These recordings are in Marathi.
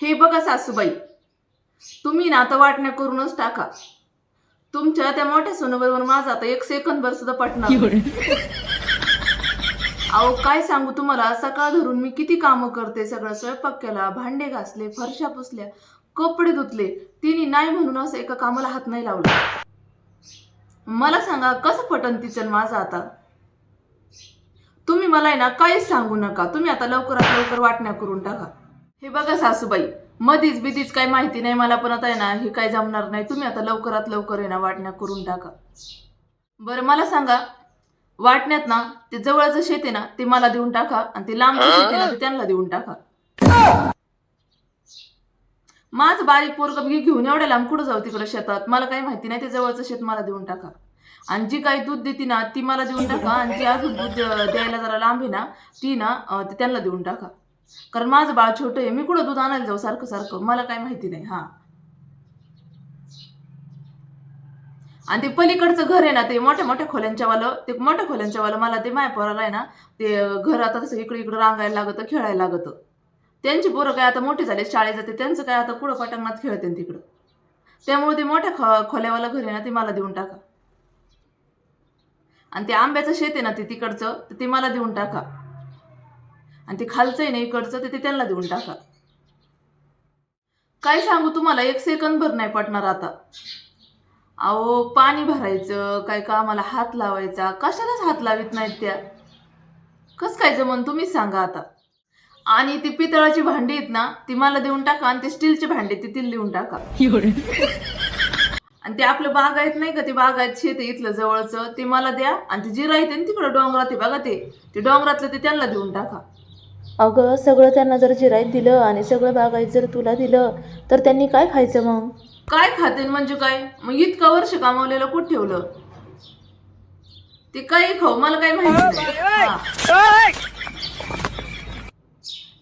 हे बघा सासूबाई. तुम्ही ना आता वाटण्या करूनच टाका. तुमच्या त्या मोठ्या सोनोबरोबर माझा आता एक सेकंदभर सुद्धा पटणार. अहो काय सांगू तुम्हाला? सकाळ धरून मी किती कामं करते सगळं स्वयंपाक केला भांडे घासले फरशा पुसल्या कपडे धुतले. तिने नाही म्हणून असं एका कामाला हात नाही लावला. मला सांगा कसं पटन तिचं माझं आता? तुम्ही मला आहे ना काहीच सांगू नका. तुम्ही आता लवकरात लवकर वाटण्या करून टाका. हे बघा सासूबाई मधीच बिधीच काही माहिती नाही मला पण आता आहे ना हे काही जमणार नाही. तुम्ही आता लवकरात लवकर आहे ना वाटण्या करून टाका. बरं मला सांगा वाटण्यात ना ते जवळचं शेत आहे ना ते मला देऊन टाका आणि ते लांबचं शेत आहे ना ते त्यांना देऊन टाका. माझ बारीक पोरग घेऊन एवढ्या लांब कुठं जाऊ तिकडे शेतात? मला काही माहिती नाही ते जवळचं शेत मला देऊन टाका. आणि जी काही दूध देते ना ती मला देऊन टाका. आणि जी अजून दूध द्यायला जरा लांब आहे ना ती ना ते त्यांना देऊन टाका. कारण माझं बाळ छोटं आहे मी कुठं दूध आणायला जाऊ सारखं सारखं? मला काही माहिती नाही हा. आणि ते पलीकडचं घर आहे ना ते मोठ्या मोठ्या खोल्यांच्या वालं ते मोठ्या खोल्यांच्या वालं मला ते माया पोराला आहे ना ते घर आता तसं इकडे इकडं रांगायला लागतं खेळायला लागतं. त्यांची पोरं काय आता मोठे झाले शाळेत जाते त्यांचं काय आता कुठं पटांगणात खेळते तिकडं? त्यामुळे ते मोठ्या खो खोल्यावालं घर आहे ना ते मला देऊन टाका. आणि ते आंब्याचं शेत आहे ना ते तिकडचं ते मला देऊन टाका. आणि ते खालचं आहे ना इकडचं ते ते त्यांना देऊन टाका. काय सांगू तुम्हाला? एक सेकंद भर नाही पटणार आता. अहो पाणी भरायचं काय कामाला हात लावायचा कशालाच हात लावित नाहीत त्या. कस काय जमन तुम्हीच सांगा आता. आणि ती पितळाची भांडी आहेत ना ती मला देऊन टाका आणि ते स्टीलची भांडी ती तिला देऊन टाका. आणि ते आपलं बाग आहेत नाही का ते बाग आहेत शेत इथलं जवळचं ते मला द्या आणि ते जिरा येते ना तिकडं डोंगरात आहे बघा ते. ते डोंगरातलं ते त्यांना देऊन टाका. अगं सगळं त्यांना जर जिरायत दिलं आणि सगळं बागायत जर तुला दिलं तर त्यांनी काय खायचं मग? काय खाते म्हणजे काय? मग इतका वर्ष कामावलेलं कुठं ठेवलं? ते काही खाऊ मला काय माहिती नाही. हा.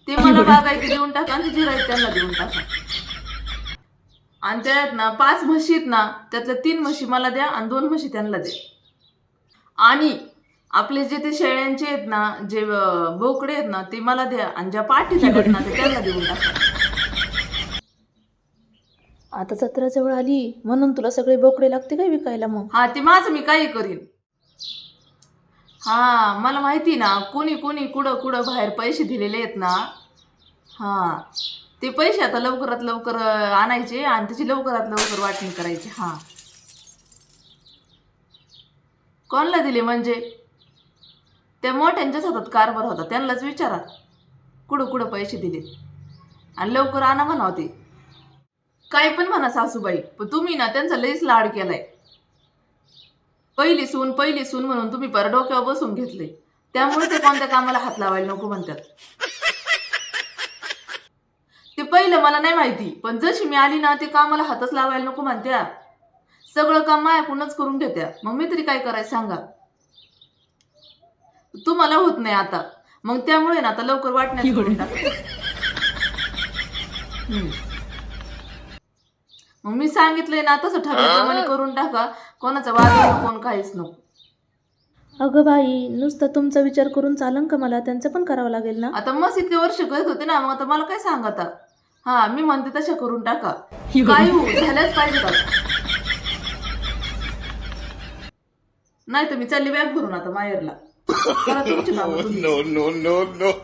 ते मला बागायती देऊन टाका आणि ते जिरायत त्यांना देऊन टाका. आणि त्यात ना पाच म्हशी आहेत ना त्यातल्या तीन म्हशी मला द्या आणि दोन म्हशी त्यांना द्या. आणि आपले जे ते शेळ्यांचे आहेत ना जे अं, बोकडे आहेत ना ते मला द्या आणि ज्या पाठी आहेत ना ते त्यांना देऊन टाका. आता जत्रा जवळ आली म्हणून तुला सगळे बोकडे लागते काय विकायला मग? हा ते माझं मी काही करीन. हा मला माहिती ना कोणी कोणी कुठं कुठं बाहेर पैसे दिलेले आहेत ना हा ते पैसे आता लवकरात लवकर अं, आणायचे आणि त्याची लवकरात लवकर वाटणी करायची हा. कोणला दिले म्हणजे? त्या मोठ्यांच्याच हातात कारभार होता. त्यांनाच विचारा. कुठं कुठं पैसे दिले. आणि लवकर आणा म्हणा ते. काय पण म्हणा सासूबाई पण तुम्ही ना त्यांचा लईच लाड केलाय. पहिली सून पहिली सून म्हणून तुम्ही पर डोक्यावर बसून घेतले. त्यामुळे ते कोणत्या कामाला हात लावायला नको म्हणतात. ते पहिलं मला नाही माहिती पण जशी मी आली ना ते कामाला हातच लावायला नको म्हणत्या. सगळं काम मायाकडूनच करून घेत्या. मग मी तरी काय करायचं सांगा? तुम्हाला होत नाही आता. मग त्यामुळे ना आता लवकर वाटण्यात करून टाका. हम्म. मग मी सांगितलंय ना तसं ठरल्याप्रमाणे करून टाका. कोणाचा वाद नको कोण काहीच नको. अगं बाई नुसतं तुमचा विचार करून चालन का मला? त्यांचं पण करावं लागेल ना? आता मस्त इतके वर्ष करत होते ना मग आता मला काय सांग आता? हा मी म्हणते तशा करून टाका. काय हो झाल्याच पाहिजे आता. नाही तर मी चालली बॅग भरून आता माहेरला. No, no, no, no.